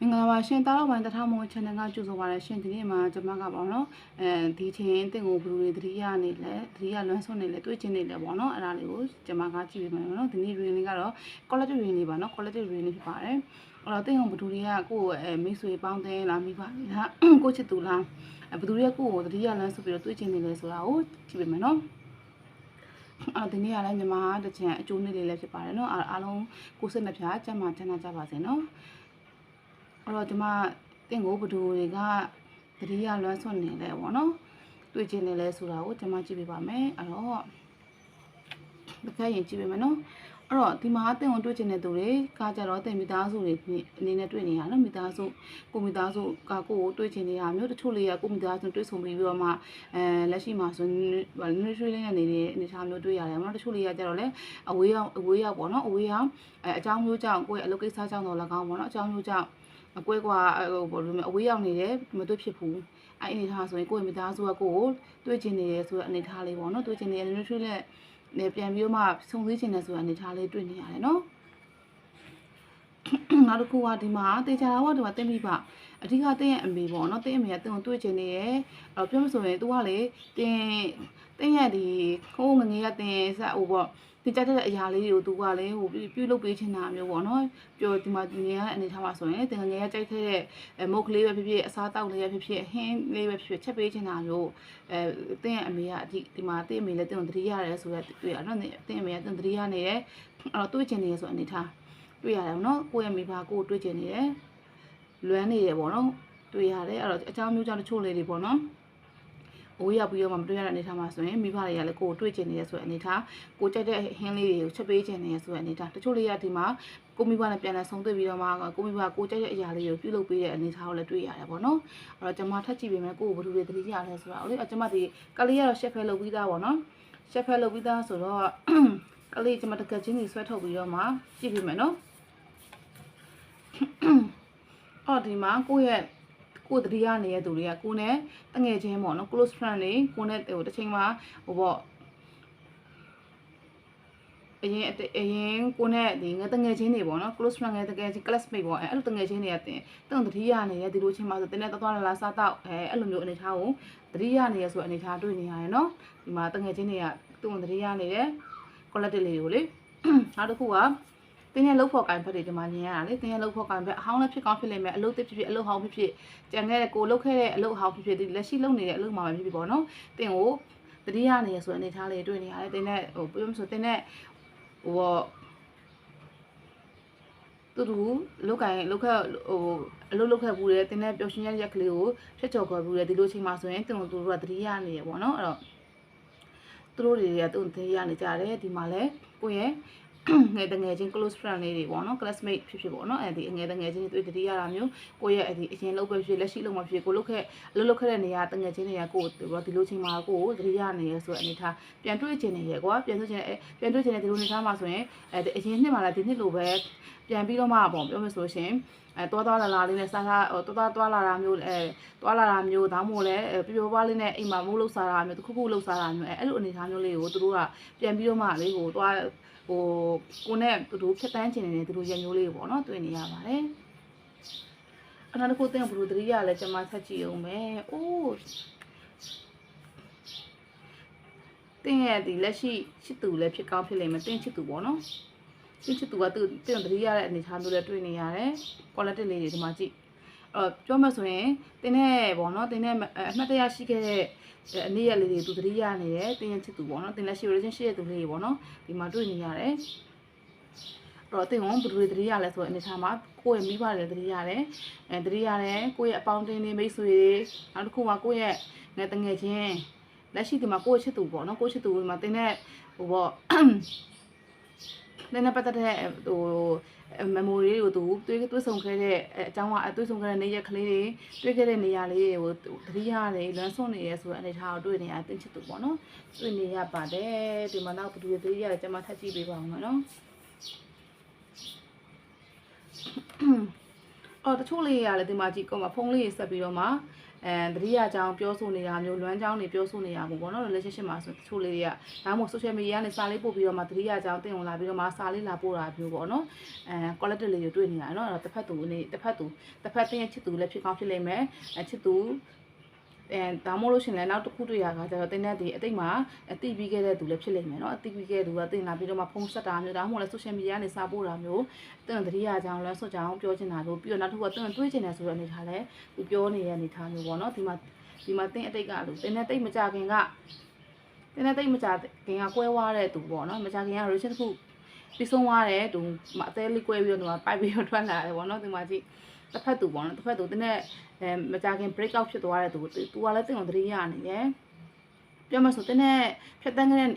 မင်္ဂလာပါရှင်တားတော့ပိုင်းတထားမွန် channel ကကြိုဆိုပါရရှင်ဒီနေ့မှာကျွန်မကပေါ့နော်အဲဒီချင်းတင့်ကိုဘလူတွေသတိရနေလဲသတိရလွမ်းဆွနေလဲတွေ့ချင်းနေလဲပေါ့နော်အဲ့ဒါလေးကိုကျွန်မကကြည့်ပေးမယ်နော်ဒီနေ့ reading လေးကတော့ collective reading လေးပါနော် collective reading လေးဖြစ်ပါတယ်အဲ့တော့တင့်ကိုဘလူတွေကကိုယ့်ရဲ့မိတ်ဆွေပေါင်းတဲ့လားမိပါလားကိုချစ်သူလားဘလူတွေကကိုယ့်ကိုသတိရလွမ်းဆွပြီးတော့တွေ့ချင်းနေလဲဆိုတာကိုကြည့်ပေးမယ်နော်အော်ဒီနေ့ကလည်းညီမတချင်အကျိုးနေ့လေးလည်းဖြစ်ပါတယ်เนาะအားလုံးကိုယ်စိတ်နှပြချမ်းသာချမ်းသာကြပါစေเนาะ အဲ့တော့ဒီမှာတင့်ကိုဘဒူတွေကတတိယလွမ်းဆွနေလဲပေါ့နော်တွေ့ချင်းနေလဲဆိုတာကိုဒီမှာကြည့်ပြပါမယ်အဲ့တော့တစ်ခါရင်ကြည့်ပြမယ်နော်အဲ့တော့ဒီမှာတင့်ကိုတွေ့ချင်းတဲ့သူတွေကကြတော့တင်မိသားစုတွေအနေနဲ့တွေ့နေရနော်မိသားစုကိုမိသားစုကကိုကိုတွေ့ချင်းနေတာမျိုးတချို့လေးကကိုမိသားစုတွေ့ဆုံပြီးတော့မှအဲလက်ရှိမှာဆိုနည်းရွှေလေးနဲ့နေတဲ့အနေထားမျိုးတွေ့ရတယ်နော်တချို့လေးကကြတော့လေအဝေးရောက်အဝေးရောက်ပေါ့နော်အဝေးရောက်အဲအကြောင်းမျိုးကြောင့်ကိုယ့်ရဲ့အလုပ်ကိစ္စကြောင့်တော့၎င်းပေါ့နော်အကြောင်းမျိုးကြောင့် အကွဲကွာဟိုဘာလို့လဲအဝေးရောက်နေတယ်မတွေ့ဖြစ်ဘူးအဲ့အနေထားဆိုရင်ကိုယ့်ရဲ့မိသားစုကကိုယ်ကိုတွေ့ကျင်နေတယ်ဆိုတဲ့အနေထားလေးပေါ့နော်တွေ့ကျင်နေတယ်နည်းနည်းနဲ့နေပြန်ပြီးတော့မှစုံစည်းကျင်တယ်ဆိုတဲ့အနေထားလေးတွေ့နေရတယ်နော်နောက်တစ်ခုကဒီမှာတေချာတော့ဒီမှာတင်ပြီးပါအဓိကတင်းရဲ့အမေပေါ့နော်တင်းအမေကတင်းကိုတွေ့ကျင်နေရဲ့အဲ့ပြောမဆိုရင် तू ကလေတင်းတင်းရဲ့ဒီခိုးငငယ်ကတင်းဆက်ဟိုပေါ့ ဒီကြတဲ့အရာလေးတွေကို तू ကလေဟိုပြုလုပ်ပေးချင်တာမျိုးပေါ့နော်ပြောဒီမှာငယ်ရအနေထားမှာဆိုရင်တင်ငယ်ရကြိုက်ခဲ့တဲ့မုတ်ကလေးပဲဖြစ်ဖြစ်အစားတောက်လေးပဲဖြစ်ဖြစ်ဟင်းလေးပဲဖြစ်ဖြစ်ချက်ပေးချင်တာမျိုးအဲတင်းရဲ့အမေကအဒီဒီမှာတင်းအမေလည်းတင်းကိုတတိရတယ်ဆိုရက်တွေ့ရနော်တင်းအမေကတင်းတတိရနေတယ်အဲ့တော့တွေ့ချင်နေရဆိုအနေထားတွေ့ရတယ်နော်ကိုယ့်ရဲ့မိဘကိုယ်တွေ့ချင်နေတယ်လွမ်းနေတယ်ပေါ့နော်တွေ့ရတယ်အဲ့တော့အကြောင်းမျိုးကြောင့်တချို့လေးတွေပေါ့နော် အိုးရောက်ပြီးတော့မှမတွေ့ရတဲ့အနေထားမှာဆိုရင်မိဘတွေကလည်းကိုယ်တွေ့ကျင်နေရဆိုတဲ့အနေထားကိုကြိုက်တဲ့ဟင်းလေးတွေကိုချက်ပေးကျင်နေရဆိုတဲ့အနေထားတချို့လေးကဒီမှာကိုမိဘနဲ့ပြန်လဲဆုံးတွေ့ပြီးတော့မှကိုမိဘကိုကြိုက်တဲ့အရာလေးကိုပြုလုပ်ပေးတဲ့အနေထားကိုလည်းတွေ့ရတယ်ပေါ့နော်အဲ့တော့ကျွန်မထပ်ကြည့်ပေးမယ်ကိုကိုဘယ်လိုတွေသတိရလဲဆိုတာလေကျွန်မဒီကလေးကတော့ရှက်ဖဲလုပ်ပြီးသားပေါ့နော်ရှက်ဖဲလုပ်ပြီးသားဆိုတော့ကလေးကျွန်မတကယ်ချင်းကြီးဆွဲထုတ်ပြီးတော့မှကြည့်ပေးမယ်နော်အော်ဒီမှာကိုယ့်ရဲ့ ကိုယ်တတိယနေတဲ့သူတွေကကိုယ်နဲ့တငယ်ချင်းပေါ့နော် close friend တွေကိုယ်နဲ့ဟိုတစ်ချိန်မှာဟိုပေါ့အရင်အရင်ကိုနဲ့ဒီငါတငယ်ချင်းတွေပေါ့နော် close friend ငယ်တကယ်ချင်း classmate ပေါ့အဲအဲ့လိုတငယ်ချင်းတွေကတင်တုံတတိယနေတဲ့ဒီလိုချင်းမှာဆိုတင်းနဲ့သွားသွားလာလာစားတော့အဲအဲ့လိုမျိုးအနေထားကိုတတိယနေရဆိုအနေထားတွေ့နေရတယ်နော်ဒီမှာတငယ်ချင်းတွေကတုံတတိယနေတဲ့ collective လေးကိုလေနောက်တစ်ခုက တင်းရဲ့လောက်ဖို့ကင်ဖက်တွေဒီမှာမြင်ရတာလေတင်းရဲ့လောက်ဖို့ကင်ဖက်အဟောင်းလည်းဖြစ်ကောင်းဖြစ်လိမ့်မယ်အလုပ်တစ်ဖြစ်ဖြစ်အလုပ်ဟောင်းဖြစ်ဖြစ်ကြံခဲ့တဲ့ကိုလုပ်ခဲ့တဲ့အလုပ်ဟောင်းဖြစ်ဖြစ်ဒီလက်ရှိလုပ်နေတဲ့အလုပ်မှာပဲဖြစ်ဖြစ်ပေါ့နော်တင်းကိုတတိယနေရဆိုအနေထားလေးတွေ့နေရတယ်တင်းနဲ့ဟိုပြောမဆိုတင်းနဲ့ဟိုသူတို့လောက်ကင်လောက်ခဟိုအလုပ်လုပ်ခဲ့ဘူးလေတင်းနဲ့ပျော်ရွှင်ရရက်ကလေးကိုဖြတ်ကျော်ခဲ့ဘူးလေဒီလိုချိန်မှာဆိုရင်တင်းတို့တို့ကတတိယနေရပေါ့နော်အဲ့တော့သူတို့တွေကသူတတိယနေကြတယ်ဒီမှာလဲကိုယ့်ရဲ့ ငယ်တငယ်ချင်း close friend လေးတွေပေါ့နော် classmate ဖြစ်ဖြစ်ပေါ့နော်အဲဒီငယ်တငယ်ချင်းတွေတွေ့တတိရတာမျိုးကိုယ့်ရဲ့အဲဒီအရင်လုပ်ပဲဖြစ်လက်ရှိလုပ်မှဖြစ်ကိုလုပ်ခဲ့အလုပ်လုပ်ခဲ့တဲ့နေရာတငယ်ချင်းတွေကကိုယ်ဒီလိုချိန်မှာကိုယ်တတိရနေရဆိုတဲ့အနေထားပြန်တွေ့ချင်နေရကွာပြန်တွေ့ချင်ပြန်တွေ့ချင်တဲ့ဒီလိုနေသားမှာဆိုရင်အဲအရင်နှစ်မှာလာဒီနှစ်လိုပဲ ပြန်ပြီးတော့မှပေါ့ပြောမယ်ဆိုရှင်အဲတွားတွားလာလာလေးနဲ့စားစားဟိုတွားတွားလာတာမျိုးအဲတွားလာတာမျိုးဒါမှမဟုတ်လဲပျော်ပွားလေးနဲ့အိမ်မှာမိုးလို့စားတာမျိုးတခုခုလို့စားတာမျိုးအဲအဲ့လိုအနေထားမျိုးလေးကိုသူတို့ကပြန်ပြီးတော့မှလေဟိုတွားဟိုကိုနဲ့သူတို့ဖြတ်တန်းချင်နေတဲ့သူတို့ရမျိုးလေးပေါ့နော်တွေ့နေရပါတယ်အနောက်တစ်ခုတင်ဘလူတရိယလည်းကျွန်မဆက်ကြည့်အောင်ပဲအိုးတင်ရဲ့ဒီလက်ရှိချစ်သူလည်းဖြစ်ကောင်းဖြစ်လိမ့်မယ်တင်ချစ်သူပေါ့နော် တင်ချစ်သူကသူတင်တရိယတဲ့အနေထားမျိုးလည်းတွေ့နေရတယ် quality လေးတွေဒီမှာကြည့်အဲ့ပြောမှဆိုရင်တင်းနဲ့ပေါ့နော်တင်းနဲ့အမှတ်တရရှိခဲ့တဲ့အနည်းရလေးတွေသူတတိယနေတယ်တင်းရဲ့ချစ်သူပေါ့နော်တင်းလက်ရှိ relation ရှိတဲ့သူလေးတွေပေါ့နော်ဒီမှာတွေ့နေရတယ်တော့တင်ဝန်ဘယ်လိုတတိယလဲဆိုတဲ့အနေထားမှာကိုယ့်ရဲ့မိဘတွေတတိယတယ်အဲတတိယတယ်ကိုယ့်ရဲ့အပေါင်းအသင်းတွေမိတ်ဆွေတွေနောက်တစ်ခုကကိုယ့်ရဲ့ငယ်တငယ်ချင်းလက်ရှိဒီမှာကိုယ့်ရဲ့ချစ်သူပေါ့နော်ကိုယ့်ချစ်သူဒီမှာတင်းနဲ့ဟိုပေါ့ လည်းနဲ့ပတ်သက်တဲ့ဟို memory တွေကိုသူတွေးတွေးဆုံခဲ့တဲ့အအကြောင်းကအတွေးဆုံခဲ့တဲ့နေရကလေးတွေတွေးခဲ့တဲ့နေရာလေးတွေကိုသတိရတယ်လွမ်းဆွနေရဲဆိုတဲ့အနေထားကိုတွေ့နေရတင်ချစ်သူပေါ့နော်တွေ့နေရပါတယ်ဒီမှာနောက်ဘယ်သူတွေသတိရတယ်ကျွန်မထပ်ကြည့်ပေးပါဦးမယ်နော်အော်တချို့လေးရလည်းဒီမှာကြည့်ကောမှာဖုန်းလေးဆက်ပြီးတော့မှ အဲတတိယအကြောင်းပြောဆိုနေတာမျိုးလွမ်းကြောင်းတွေပြောဆိုနေတာမျိုးပေါ့နော် relationship မှာဆိုတချို့လေးတွေကဒါမှမဟုတ် social media ကနေစာလေးပို့ပြီးတော့မှတတိယအကြောင်းတင်ဝင်လာပြီးတော့မှစာလေးလာပို့တာမျိုးပေါ့နော်အဲ quality လေးတွေတွေ့နေတာနော်အဲ့တော့တစ်ဖက်သူအနေတစ်ဖက်သူတစ်ဖက်တင်းရဲ့ချစ်သူလည်းဖြစ်ကောင်းဖြစ်လိမ့်မယ်အချစ်သူ အဲဒါမှမဟုတ်လို့ရှရင်လည်းနောက်တစ်ခုတွေ့ရတာကျတော့တင်းတဲ့ဒီအတိတ်မှာအတိပြီးခဲ့တဲ့သူလည်းဖြစ်လိမ့်မယ်နော်အတိပြီးခဲ့တဲ့သူကတင်လာပြီးတော့မှဖုန်းဆက်တာမျိုးဒါမှမဟုတ်လည်း social media ကနေစာပို့တာမျိုးတင်းတတိယအကြောင်းလဲဆွတ်ကြအောင်ပြောချင်တာမျိုးပြီးတော့နောက်တစ်ခုကတင်းတွေးချင်တယ်ဆိုတဲ့အနေထားလဲသူပြောနေတဲ့အနေထားမျိုးပေါ့နော်ဒီမှာဒီမှာတင်းအတိတ်ကလို့တင်းတဲ့တိတ်မကြခင်ကတင်းတဲ့တိတ်မကြခင်ကကွဲသွားတဲ့သူပေါ့နော်မကြခင်က relation တစ်ခုပြီးဆုံးသွားတယ်သူအသေးလေးကွဲပြီးတော့ဒီမှာပိုက်ပြီးတော့ထွက်လာတယ်ပေါ့နော်ဒီမှာကြည့် တစ်ဖက်သူပေါ့နော်တစ်ဖက်သူတင်းတဲ့အဲမကြခင် break out ဖြစ်သွားတဲ့သူသူကလည်းတင်းကိုတတိယနေရယ်ပြောမှဆိုတင်းတဲ့ဖြတ်တန်းခဲ့တဲ့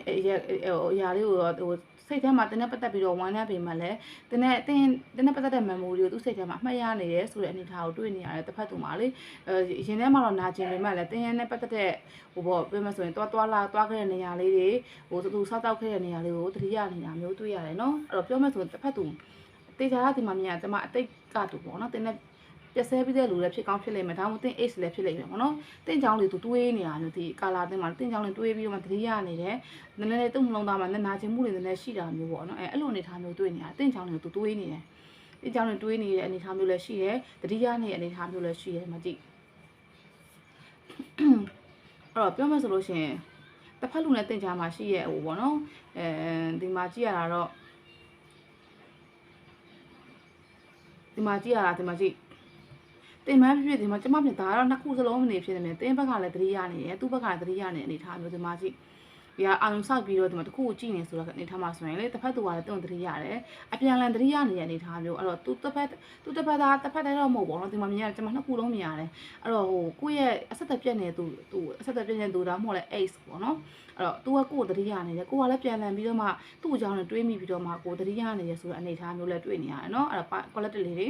အရာလေးကိုဟိုစိတ်ထဲမှာတင်းနဲ့ပတ်သက်ပြီးတော့ဝမ်းနည်းပေမဲ့လည်းတင်းနဲ့တင်းတင်းနဲ့ပတ်သက်တဲ့ memory ကိုသူစိတ်ထဲမှာအမှတ်ရနေတယ်ဆိုတဲ့အနေအထားကိုတွေ့နေရတယ်တစ်ဖက်သူမှာလေအဲရင်ထဲမှာတော့နာကျင်ပေမဲ့လည်းတင်းနဲ့ပတ်သက်တဲ့ဟိုပေါ့ပြောမှဆိုရင်တွားတွားလာတွားခဲ့တဲ့နေရာလေးတွေဟိုသူစောက်တောက်ခဲ့တဲ့နေရာလေးကိုတတိယနေတာမျိုးတွေ့ရတယ်နော်အဲ့တော့ပြောမှဆိုရင်တစ်ဖက်သူ တေချာကဒီမှာမြင်ရကျမအတိတ်ကတူပေါ့နော်တင်းနဲ့ပြက်ဆဲပြီးတဲ့လူလည်းဖြစ်ကောင်းဖြစ်လိမ့်မယ်ဒါမှမဟုတ်တင်း ace လည်းဖြစ်လိမ့်မယ်ပေါ့နော်တင်းချောင်းလေးသူတွေးနေတာမျိုးဒီကာလာတင်းမှာတင်းချောင်းလေးတွေးပြီးတော့မှတတိယနေတယ်နည်းနည်းလေးတုံ့နှလုံးသားမှာနာကျင်မှုတွေနည်းနည်းရှိတာမျိုးပေါ့နော်အဲအဲ့လိုအနေထားမျိုးတွေ့နေတာတင်းချောင်းလေးသူတွေးနေတယ်တင်းချောင်းလေးတွေးနေတဲ့အနေထားမျိုးလည်းရှိတယ်တတိယနေတဲ့အနေထားမျိုးလည်းရှိတယ်မကြည့်အဲ့တော့ပြောမှဆိုလို့ရှိရင်တစ်ဖက်လူနဲ့တင်ကြမှာရှိရဲ့ဟိုပေါ့နော်အဲဒီမှာကြည့်ရတာတော့ ဒီမှာကြည့်ရတာဒီမှာကြည့်တင်မဖြစ်ဖြစ်ဒီမှာကျမပြင်ဒါကတော့နှစ်ခုစလုံးမနေဖြစ်နေတယ်တင်းဘက်ကလည်းသတိရနေတယ်သူ့ဘက်ကလည်းသတိရနေအနေထားမျိုးဒီမှာကြည့် ဒီဟာအာရုံစိုက်ပြီးတော့ဒီမှာတခုကိုကြည့်နေဆိုတော့အနေထားမှာဆိုရင်လေတစ်ဖက်သူကလည်းတုံတတိရတယ်အပြန်လန်တတိရနေတဲ့အနေထားမျိုးအဲ့တော့သူတစ်ဖက်သူတစ်ဖက်သားတစ်ဖက်တိုင်းတော့မဟုတ်ဘောနော်ဒီမှာမြင်ရတယ်ကျွန်မနှစ်ခုလုံးမြင်ရတယ်အဲ့တော့ဟိုကိုယ့်ရဲ့အဆက်သက်ပြက်နေသူသူအဆက်သက်ပြက်နေသူဒါမှမဟုတ်လဲ ace ပေါ့နော်အဲ့တော့သူကကိုယ်တတိရနေတယ်ကိုကလည်းပြန်လန်ပြီးတော့မှသူ့အကြောင်းနဲ့တွေးမိပြီးတော့မှကိုယ်တတိရနေတယ်ဆိုတော့အနေထားမျိုးလည်းတွေ့နေရတယ်နော်အဲ့တော့ collective လေးတွေ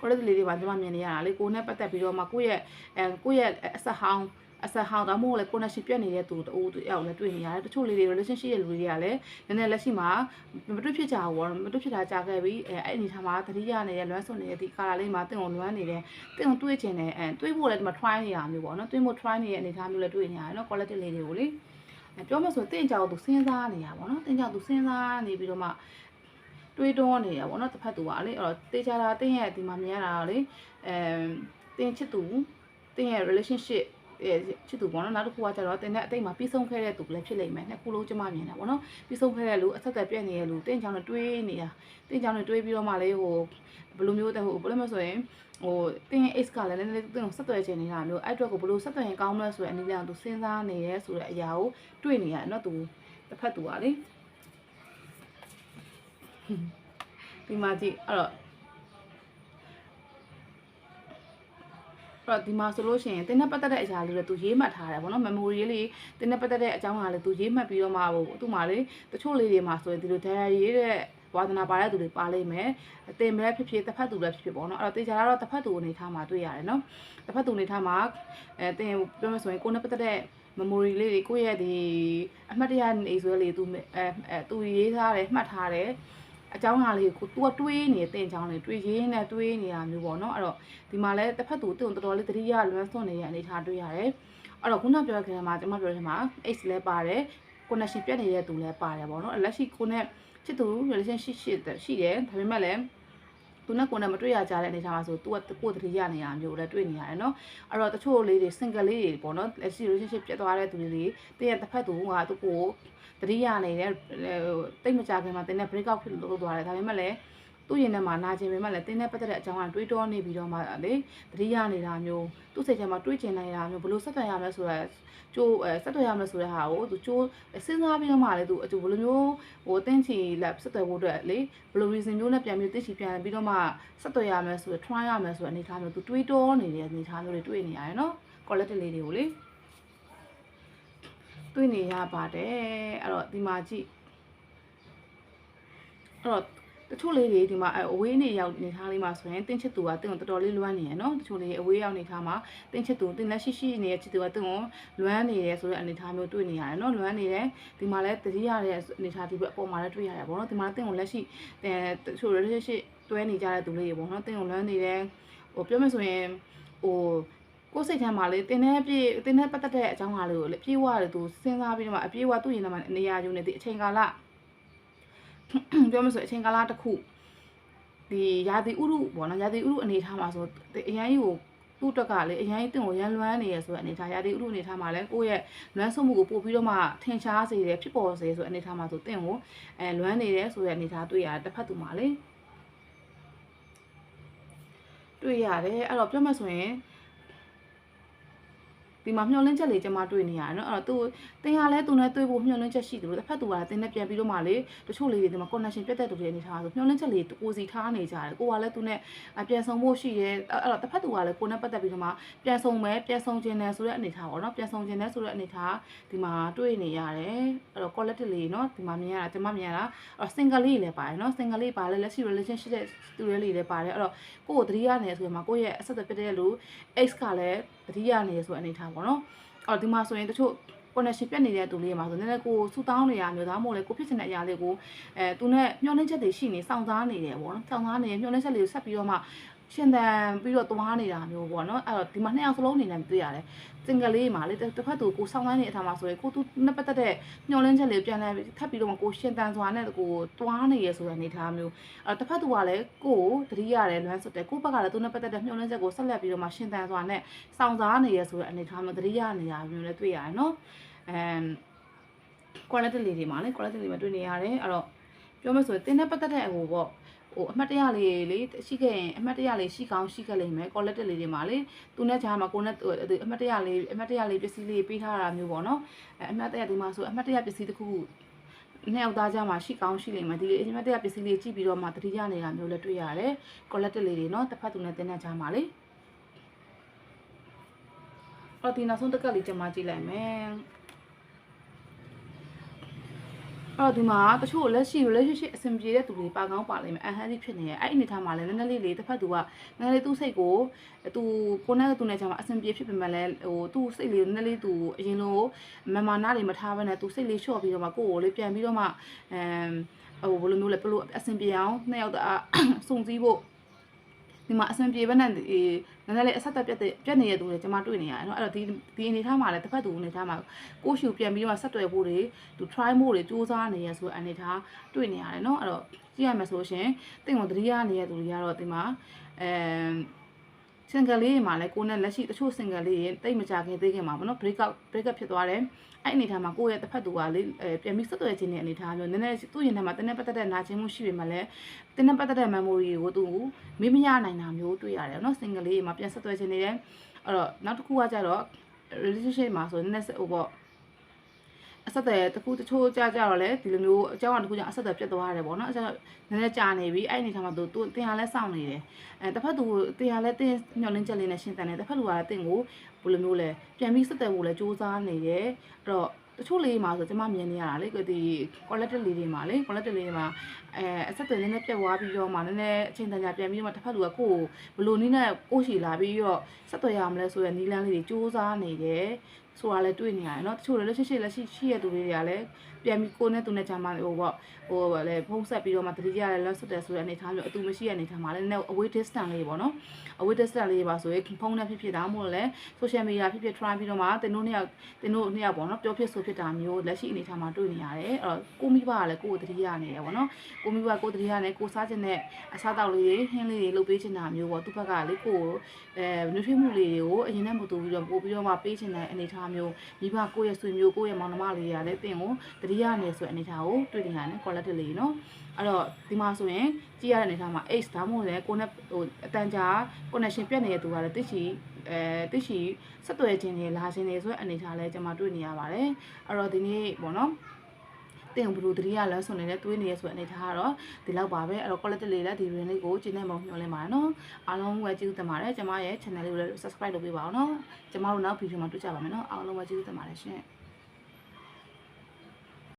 ကိုယ်လေးတွေပါကျွန်မမြင်နေရတာလေကိုနဲ့ပတ်သက်ပြီးတော့မှကိုယ့်ရဲ့အဲကိုယ့်ရဲ့အဆက်ဟောင်း အဆက်ဟောင်းဒါမှမဟုတ်လေ connection ပြတ်နေတဲ့သူတူတူရောက်လည်းတွေ့နေရတယ်တချို့လေးတွေ relationship ရဲ့လူတွေကလည်းနည်းနည်းလက်ရှိမှာမတွေ့ဖြစ်ကြဘူးပေါ့မတွေ့ဖြစ်တာကြာခဲ့ပြီအဲအဲ့အနေထားမှာသတိရနေတဲ့လွမ်းစွန်နေတဲ့ဒီကာလာလေးမှာတင့်ကိုလွမ်းနေတယ်တင့်ကိုတွေးချင်တယ်အဲတွေးဖို့လည်းဒီမှာ try နေရမျိုးပေါ့နော်တွေးဖို့ try နေတဲ့အနေထားမျိုးလည်းတွေ့နေရတယ်နော် quality လေးတွေကိုလေပြောမှဆိုတင့်ကြောင်သူစဉ်းစားနေရပါတော့တင့်ကြောင်သူစဉ်းစားနေပြီးတော့မှတွေးတောနေရပါတော့တစ်ဖက်သူကလေအဲ့တော့တေချာတာတင်းရဲ့ဒီမှာမြင်ရတာလေအဲတင်းချစ်သူတင်းရဲ့ relationship အဲ ချစ်သူပေါ့နော်နောက်တစ်ခုကကျတော့တင်းတဲ့အတိတ်မှာပြီးဆုံးခဲ့တဲ့သူလည်းဖြစ်လိမ့်မယ်နှစ်ခုလုံးကျမမြင်တာပေါ့နော်ပြီးဆုံးခဲ့တဲ့လူအဆက်သက်ပြည့်နေတဲ့လူတင်းချောင်းနဲ့တွေးနေတာတင်းချောင်းနဲ့တွေးပြီးတော့မှလေဟိုဘယ်လိုမျိုးတဲ့ဟိုဘယ်လိုမျိုးဆိုရင်ဟိုတင်း X ကလည်းနည်းနည်းလေးတင်းကိုဆက်သွယ်ချင်နေတာမျိုးအဲ့အတွက်ကိုဘယ်လိုဆက်သွယ်ရင်ကောင်းမလဲဆိုတဲ့အနည်းလေးသူစဉ်းစားနေရဲဆိုတဲ့အရာကိုတွေးနေရတယ်နော်သူတစ်ဖက်သူကလေဒီမှာကြည့်အဲ့တော့ တော့ဒီမှာဆိုလို့ရှိရင်တင်းနဲ့ပတ်သက်တဲ့အရာလေးတွေသူရေးမှတ်ထားတယ်ဗောနော် memory လေးတင်းနဲ့ပတ်သက်တဲ့အကြောင်းအရာလေးသူရေးမှတ်ပြီးတော့မှဟိုသူ့မှာလေတချို့လေးတွေမှာဆိုရင်ဒီလို diary ရေးတဲ့ဝါသနာပါတဲ့သူတွေပါလိမ့်မယ်အတင်မဲ့ဖြစ်ဖြစ်တစ်ဖက်သူလည်းဖြစ်ဖြစ်ပေါ့နော်အဲ့တော့တေချာကတော့တစ်ဖက်သူအနေထားမှာတွေ့ရတယ်နော်တစ်ဖက်သူအနေထားမှာအဲတင်ပြောမှဆိုရင်ကိုယ်နဲ့ပတ်သက်တဲ့ memory လေးတွေကိုယ့်ရဲ့ဒီအမှတ်တရနေဆွဲလေးသူအဲအဲသူရေးထားတယ်မှတ်ထားတယ် အကြောင်းအရာလေးကို तू ကတွေးနေတဲ့တင်အကြောင်းလေးတွေးရင်းနဲ့တွေးနေတာမျိုးပေါ့နော်အဲ့တော့ဒီမှာလဲတစ်ဖက်သူသူ့တော်တော်လေးတတိယလွမ်းစွန့်နေတဲ့အနေထားတွေ့ရတယ်အဲ့တော့ခုနပြောခဲ့တဲ့မှာကျွန်မပြောတဲ့မှာ X လဲပါတယ် connection ပြတ်နေတဲ့သူလဲပါတယ်ပေါ့နော်လက်ရှိကိုနဲ့ချစ်သူ relationship ရှိတယ်ရှိတယ်ဒါပေမဲ့လည်းသူနဲ့ကိုယ်နဲ့မတွေ့ရကြတဲ့အနေထားမှာဆို तू ကကိုယ်တတိယနေရမျိုးလည်းတွေ့နေရတယ်နော်အဲ့တော့တချို့လေးတွေ single လေးတွေပေါ့နော်လက်ရှိ relationship ပြတ်သွားတဲ့သူတွေတင်းရဲ့တစ်ဖက်သူကသူကို တတိယနေတဲ့တိတ်မကြခင်မှာတင်းနဲ့ break out ဖြစ်လို့သွားတယ်ဒါပေမဲ့လည်းသူ့ရင်ထဲမှာနာကျင်ပေမဲ့လည်းတင်းနဲ့ပတ်သက်တဲ့အကြောင်းအရာတွေးတောနေပြီးတော့မှလေတတိယနေတာမျိုးသူ့စိတ်ထဲမှာတွေးကျင်နေတာမျိုးဘလို့ဆက်သွယ်ရမလဲဆိုတော့ကျိုးအဲဆက်သွယ်ရမလဲဆိုတဲ့ဟာကိုသူကျိုးစဉ်းစားပြီးတော့မှလေသူအကျိုးဘယ်လိုမျိုးဟိုတင်းချီလက်ဆက်သွယ်ဖို့အတွက်လေဘယ်လို reason မျိုးနဲ့ပြန်ပြီးတင်းချီပြန်ပြီးတော့မှဆက်သွယ်ရမလဲဆိုတော့ try ရမလဲဆိုတဲ့အနေအထားမျိုးသူတွေးတောနေတဲ့အနေအထားမျိုးတွေတွေ့နေရတယ်နော် quality လေးတွေကိုလေ တွေ့နေရပါတယ်အဲ့တော့ဒီမှာကြည့်အဲ့တော့တချို့လေးတွေဒီမှာအဝေးနေရောက်နေထားလေးမှာဆိုရင်တင်းချစ်သူကတင်းကိုတော်တော်လေးလွမ်းနေရနော်တချို့လေးအဝေးရောက်နေထားမှာတင်းချစ်သူတင်းလက်ရှိရှိနေတဲ့ချစ်သူကတင်းကိုလွမ်းနေတယ်ဆိုတဲ့အနေထားမျိုးတွေ့နေရတယ်နော်လွမ်းနေတယ်ဒီမှာလည်းတတိယတဲ့အနေထားဒီဘက်အပေါ်မှာလည်းတွေ့ရတယ်ပေါ့နော်ဒီမှာတင်းကိုလက်ရှိတချို့ relationship တွဲနေကြတဲ့သူလေးတွေပေါ့နော်တင်းကိုလွမ်းနေတယ်ဟိုပြောမယ်ဆိုရင်ဟို ကိုယ်စိတ်ထဲမှာလေတင်းတဲ့ပြည့်တင်းတဲ့ပတ်သက်တဲ့အကြောင်းအရာလေးကိုလေပြေဝရတယ်သူစဉ်းစားပြီးတော့မှအပြေဝသူ့ရင်ထဲမှာနေရာယူနေတဲ့အချိန်ကာလပြောမဆိုအချိန်ကာလတစ်ခုဒီရာသီဥတုပေါ့နော်ရာသီဥတုအနေထားမှာဆိုအရန်ကြီးကိုသူ့အတွက်ကလေအရန်ကြီးတင့်ကိုရန်လွမ်းနေရဆိုတဲ့အနေထားရာသီဥတုအနေထားမှာလည်းကိုယ့်ရဲ့လွမ်းဆုပ်မှုကိုပို့ပြီးတော့မှထင်ရှားစေတယ်ဖြစ်ပေါ်စေဆိုတဲ့အနေထားမှာဆိုတင့်ကိုအဲလွမ်းနေတယ်ဆိုတဲ့အနေထားတွေ့ရတယ်တစ်ဖက်သူမှာလေတွေ့ရတယ်အဲ့တော့ပြောမှဆိုရင် ဒီမှာမျှော်လင့်ချက်လေးကျွန်မတွေ့နေရတယ်နော်အဲ့တော့သူတင်ဟာလဲသူနဲ့တွေ့ဖို့မျှော်လင့်ချက်ရှိတယ်လို့တစ်ဖက်သူကတင်နဲ့ပြန်ပြီးတော့မှလေတချို့လေးတွေဒီမှာ connection ပြတ်တဲ့သူတွေအနေထားဆိုမျှော်လင့်ချက်လေးကိုစီထားနေကြတယ်ကိုကလည်းသူနဲ့ပြန်ဆုံဖို့ရှိရဲအဲ့တော့တစ်ဖက်သူကလည်းကိုနဲ့ပတ်သက်ပြီးတော့မှပြန်ဆုံမယ်ပြန်ဆုံခြင်းနဲ့ဆိုတဲ့အနေထားပေါ့နော်ပြန်ဆုံခြင်းနဲ့ဆိုတဲ့အနေထားဒီမှာတွေ့နေရတယ်အဲ့တော့ collective လေးနော်ဒီမှာမြင်ရတာကျွန်မမြင်ရတာအဲ့တော့ single လေးလည်းပါတယ်နော် single လေးပါလဲလက်ရှိ relationship တဲ့သူတွေလေးလည်းပါတယ်အဲ့တော့ကိုကိုသတိရနေဆိုရင်မှာကိုရဲ့အဆက်အသွယ်ပြတဲ့လူ x ကလည်းတတိယနေရဆိုအနေထားပေါ့နော်အော်ဒီမှာဆိုရင်တချို့ connection ပြတ်နေတဲ့သူလေးမှာဆိုနည်းနည်းကိုစူတောင်းနေရမျိုးသားမို့လဲကိုဖြစ်ချင်တဲ့အရာလေးကိုအဲသူနဲ့မျှော်လင့်ချက်တွေရှိနေစောင့်စားနေတယ်ပေါ့နော်စောင့်စားနေမျှော်လင့်ချက်လေးကိုဆက်ပြီးတော့မှ ရှင်သန်ပြီးတော့သွားနေတာမျိုးပေါ့နော်အဲ့တော့ဒီမှာနှစ်ယောက်စလုံးအနေနဲ့တွေ့ရတယ်စင်ကလေးမှာလေတစ်ဖက်သူကိုစောင့်ဆိုင်နေအထားမှာဆိုရင်ကိုသူနှစ်ပတ်သက်တဲ့မျှော်လင့်ချက်လေးပြန်လဲထပ်ပြီးတော့မှကိုရှင်သန်စွာနဲ့ကိုသွားနေရဆိုတဲ့အနေထားမျိုးအဲ့တစ်ဖက်သူကလည်းကိုတတိရတယ်လွမ်းစွတ်တယ်ကိုဘက်ကလည်းသူနဲ့ပတ်သက်တဲ့မျှော်လင့်ချက်ကိုဆက်လက်ပြီးတော့မှရှင်သန်စွာနဲ့စောင့်စားနေရဆိုတဲ့အနေထားမျိုးတတိရနေတာမျိုးလည်းတွေ့ရတယ်နော်အမ် quality လေးတွေမှာလေ quality လေးမှာတွေ့နေရတယ်အဲ့တော့ပြောမဆိုတင်းနဲ့ပတ်သက်တဲ့ဟိုပေါ့ ဟိုအမှတ်တရလေးလေရှိခဲ့ရင်အမှတ်တရလေးရှိကောင်းရှိခဲ့လိမ့်မယ် quality လေးတွေမှာလေသူနဲ့ဂျာမှာကိုနဲ့အမှတ်တရလေးအမှတ်တရလေးပစ္စည်းလေးပေးထားတာမျိုးပေါ့နော်အဲအမှတ်တရဒီမှာဆိုအမှတ်တရပစ္စည်းတစ်ခုနှစ်ယောက်သားကြားမှာရှိကောင်းရှိလိမ့်မယ်ဒီအမှတ်တရပစ္စည်းလေးကြည့်ပြီးတော့မှတတိယနေတာမျိုးလည်းတွေ့ရတယ် quality လေးတွေနော်တစ်ဖက်သူနဲ့တင်းနဲ့ဂျာမှာလေအော်ဒီနောက်ဆုံးတစ်ကက်လေးကျွန်မကြည့်လိုက်မယ် အော်ဒီမှာတချို့လက်ရှိ relationship အဆင်ပြေတဲ့သူတွေပါကောင်းပါလိမ့်မယ်အဟန်စီဖြစ်နေရဲ့အဲ့ဒီအနေထားမှာလည်းနည်းနည်းလေးလေးတစ်ဖက်သူကနည်းနည်းလေးသူ့စိတ်ကိုသူကိုနဲ့သူနဲ့ကြာမှာအဆင်ပြေဖြစ်ပေမဲ့လည်းဟိုသူ့စိတ်လေးနည်းနည်းလေးသူအရင်လိုမမနာတွေမထားဘဲနဲ့သူစိတ်လေးလျှော့ပြီးတော့မှကိုယ့်ကိုလေးပြန်ပြီးတော့မှအမ်ဟိုဘယ်လိုမျိုးလဲဘယ်လိုအဆင်ပြေအောင်နှစ်ယောက်တအားစုံစည်းဖို့ ဒီမှာအဆင်ပြေဘဲနဲ့ဒီနည်းနည်းလေးအဆက်သက်ပြတ်တဲ့ပြတ်နေတဲ့သူတွေကျွန်မတွေ့နေရတယ်เนาะအဲ့တော့ဒီဒီအနေထားမှာလည်းတစ်ဖက်သူအနေထားမှာကိုရှူပြန်ပြီးတော့ဆက်သွယ်ဖို့တွေသူ try ဖို့တွေစူးစမ်းနေရဆိုအနေထားတွေ့နေရတယ်เนาะအဲ့တော့ကြည့်ရမယ်ဆိုရှင်တင့်ကိုတတိယနေတဲ့သူတွေကတော့ဒီမှာအဲ single လေးတွေမှာလည်းကိုနဲ့လက်ရှိတချို့ single လေးတွေတိတ်မကြခင်သေးခင်မှာပေါ့နော် break out break up ဖြစ်သွားတယ်အဲ့အနေထားမှာကိုယ့်ရဲ့တစ်ဖက်သူကလေအဲပြန်ပြီးဆက်သွယ်ခြင်းတဲ့အနေထားမျိုးနည်းနည်းသူ့ရင်ထဲမှာတင်းနဲ့ပတ်သက်တဲ့နာကျင်မှုရှိပေမဲ့လည်းတင်းနဲ့ပတ်သက်တဲ့ memory ကိုသူမေ့မရနိုင်တာမျိုးတွေ့ရတယ်နော် single လေးတွေမှာပြန်ဆက်သွယ်ခြင်းနေတယ်အဲ့တော့နောက်တစ်ခုကကြတော့ relationship မှာဆိုနည်းနည်းဟိုပေါ့ အဆက်အသွယ်တစ်ခုတချို့ကြာကြတော့လေဒီလိုမျိုးအကြောင်းအရာတစ်ခုကြောင့်အဆက်အသွယ်ပြတ်သွားရတယ်ပေါ့နော်အဲဒါနည်းနည်းကြာနေပြီအဲ့ဒီအနေထားမှာသူသူတင်ဟာလဲစောင့်နေတယ်အဲတစ်ဖက်သူတင်ဟာလဲတင်ညှော်လင်းချက်လေးနဲ့ရှင်းတန်တယ်တစ်ဖက်သူကလည်းတင်ကိုဘယ်လိုမျိုးလဲပြန်ပြီးဆက်သွယ်ဖို့လဲစူးစမ်းနေတယ်အဲ့တော့တချို့လေးမှာဆိုကျွန်မမြင်နေရတာလေဒီ collective လေးတွေမှာလေ collective လေးတွေမှာအဲအဆက်အသွယ်နည်းနည်းပြတ်သွားပြီးတော့မှနည်းနည်းအချိန်တန်ကြာပြန်ပြီးတော့မှတစ်ဖက်သူကကိုယ်ကိုဘယ်လိုနည်းနဲ့ကိုယ်ရှည်လာပြီးတော့ဆက်သွယ်ရမလဲဆိုတဲ့နီးလန်းလေးတွေစူးစမ်းနေတယ် ဆိုတာလည်းတွေ့နေရတယ်เนาะတချို့လည်းလက်ရှိရှိလက်ရှိရှိရတဲ့သူတွေတွေကလည်း ပြန်ပြီးကိုယ်နဲ့သူနဲ့ကြာမှဟိုပေါ့ဟိုလည်းဖုံးဆက်ပြီးတော့မှတတိယလည်းလက်ဆွတ်တယ်ဆိုတဲ့အနေထားမျိုးအတူမရှိတဲ့အနေထားမှာလည်းနည်း away distance လေးပေါ့နော် away distance လေးပါဆိုရင်ဖုံးနဲ့ဖြစ်ဖြစ်ဒါမှမဟုတ်လည်း social media ဖြစ်ဖြစ် try ပြီးတော့မှတင်တို့နှစ်ယောက်တင်တို့နှစ်ယောက်ပေါ့နော်ပြောဖြစ်ဆိုဖြစ်တာမျိုးလက်ရှိအနေထားမှာတွေ့နေရတယ်အဲ့တော့ကိုမိဘကလည်းကိုယ်ကိုတတိယနေတယ်ပေါ့နော်ကိုမိဘကိုတတိယနဲ့ကိုစားခြင်းနဲ့အစားတောက်လေးတွေဟင်းလေးတွေလုပ်ပေးချင်တာမျိုးပေါ့သူ့ဘက်ကလေကိုအဲနှွေးထွေးမှုလေးတွေကိုအရင်နဲ့မတူပြီးတော့ပို့ပြီးတော့မှပေးချင်တဲ့အနေထားမျိုးမိဘကိုယ့်ရဲ့ဆွေမျိုးကိုယ့်ရဲ့မောင်နှမလေးတွေကလည်းတင်ကိုတတိယနေဆိုတဲ့အနေထားကိုတွေ့နေရတယ် quality လေးနော်အဲ့တော့ဒီမှာဆိုရင်ကြည့်ရတဲ့အနေထားမှာ H ဒါမှမဟုတ်လည်းကိုနဲ့ဟိုအတန်ကြာ connection ပြတ်နေတဲ့သူကလည်းတိရှိအဲတိရှိဆက်သွယ်ခြင်းတွေလာခြင်းတွေဆိုတဲ့အနေထားလဲကျွန်မတွေ့နေရပါတယ်အဲ့တော့ဒီနေ့ပေါ့နော်တင်ဘလူတတိယလမ်းဆုံနေတဲ့တွေးနေရဆိုတဲ့အနေထားကတော့ဒီလောက်ပါပဲအဲ့တော့ quality လေးလည်းဒီ reel လေးကိုကျင်းနေမှမျှော်လင့်ပါတယ်နော်အားလုံးပဲကျေးဇူးတင်ပါတယ်ကျွန်မရဲ့ channel လေးကိုလည်း subscribe လုပ်ပေးပါအောင်နော်ကျွန်မတို့နောက် video မှာတွေ့ကြပါမယ်နော်အားလုံးပဲကျေးဇူးတင်ပါတယ်ရှင်